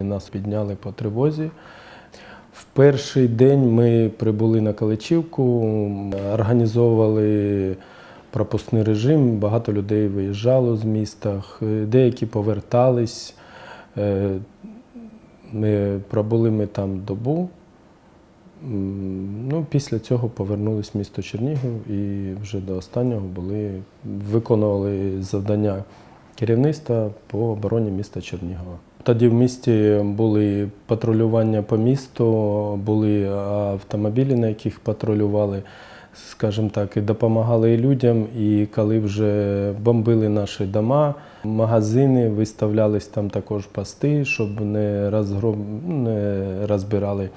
Нас підняли по тривозі. В перший день ми прибули на Каличівку, організовували пропускний режим, багато людей виїжджало з міста, деякі повертались. Е, Ми пробули ми там добу. Ну, після цього повернулись в місто Чернігів і вже до останнього були, виконували завдання керівництва по обороні міста Чернігова. Тоді в місті були патрулювання по місту, були автомобілі, на яких патрулювали, скажімо так, і допомагали людям. І коли вже бомбили наші дома, магазини, виставлялись там також пости, щоб не, розгром... не розбирали.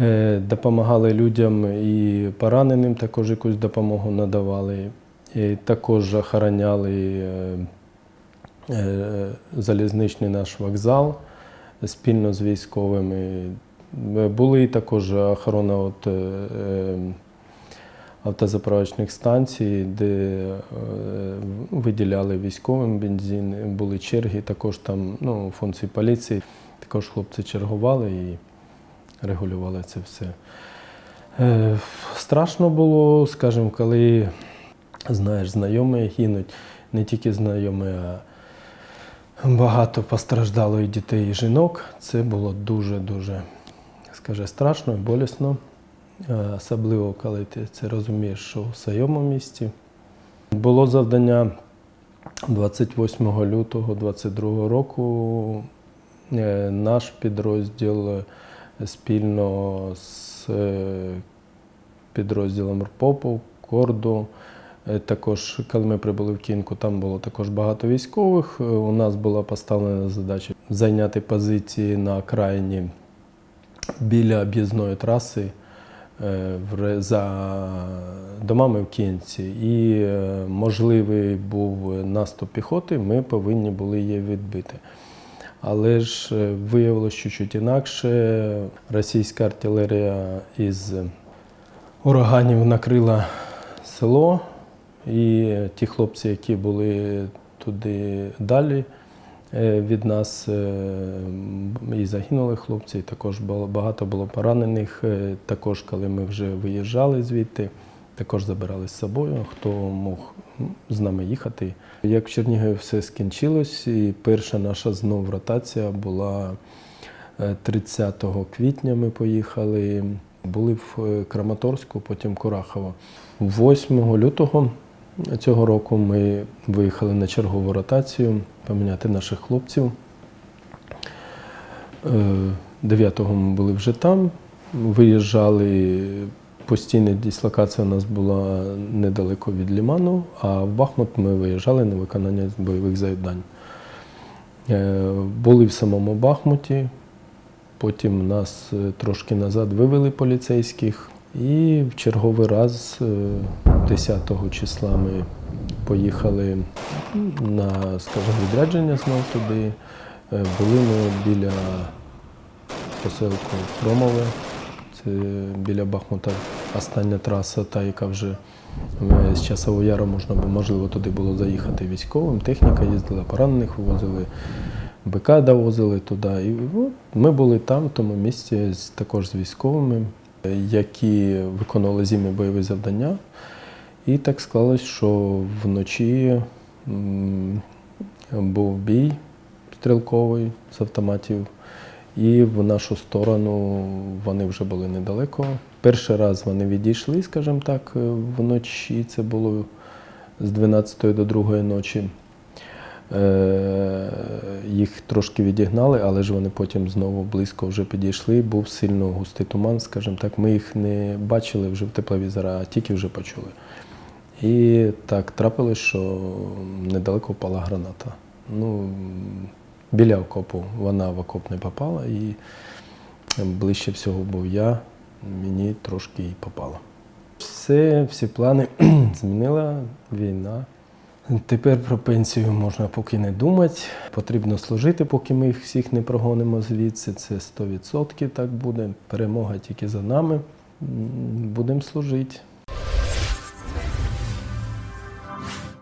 Е, Допомагали людям і пораненим, також якусь допомогу надавали. І також охороняли е, е, залізничний наш вокзал спільно з військовими. Е, Були також охорона от, е, е, автозаправочних станцій, де е, виділяли військовим бензин, були черги, також там ну, функції поліції. Також хлопці чергували і регулювали це все. Е, страшно було, скажімо, коли знаєш, знайомі гинуть, не тільки знайомі, а багато постраждало і дітей, і жінок. Це було дуже-дуже, скаже, страшно і болісно. Е, Особливо, коли ти це розумієш, що в своєму місті. Було завдання 28 лютого 2022 року. Е, Наш підрозділ е, спільно з підрозділом РПОПу, Корду. Е, Також, коли ми прибули в Кінку, там було також багато військових. Е, У нас була поставлена задача зайняти позиції на окраїні біля об'їзної траси е, за домами в Кінці. І можливий був наступ піхоти, ми повинні були її відбити. Але ж виявилося чуть-чуть інакше. Російська артилерія із ураганів накрила село, і ті хлопці, які були туди далі е, від нас, е, і загинули хлопці, і також було, багато було поранених. Е, Також, коли ми вже виїжджали звідти, також забирали з собою, хто мог з нами їхати. Як в Чернігові все скінчилось, і перша наша знов ротація була е, 30 квітня. Ми поїхали. Були в Краматорську, потім Курахово. 8 лютого цього року ми виїхали на чергову ротацію поміняти наших хлопців. 9-го ми були вже там. Виїжджали. Постійна дислокація у нас була недалеко від Ліману, а в Бахмут ми виїжджали на виконання бойових завдань. Е, Були в самому Бахмуті, потім нас е, трошки назад вивели поліцейських. І в черговий раз, е, 10 числа, ми поїхали на, скажімо, відрядження знову туди. Е, Були ми біля поселку Хромове, це біля Бахмута остання траса, та, яка вже е, з Часового Яру можна було, можливо, туди було заїхати військовим. Техніка їздила, поранених вивозили, БК довозили туди. І от, ми були там, в тому місці, також з військовими, е, які виконували зимні бойові завдання. І так склалось, що вночі був бій стрілковий з автоматів, і в нашу сторону вони вже були недалеко. Перший раз вони відійшли, скажімо так, вночі. Це було з 12 до 2 ночі. Е, Їх трошки відігнали, але ж вони потім знову близько вже підійшли. Був сильно густий туман, скажімо так. Ми їх не бачили вже в тепловізора, а тільки вже почули. І так трапилось, що недалеко впала граната. Ну, біля окопу вона в окоп не попала, і ближче всього був я, мені трошки і попало. Все, всі плани змінила війна. Тепер про пенсію можна поки не думати. Потрібно служити, поки ми їх всіх не прогонимо звідси. Це 100% так буде. Перемога тільки за нами. Будемо служити.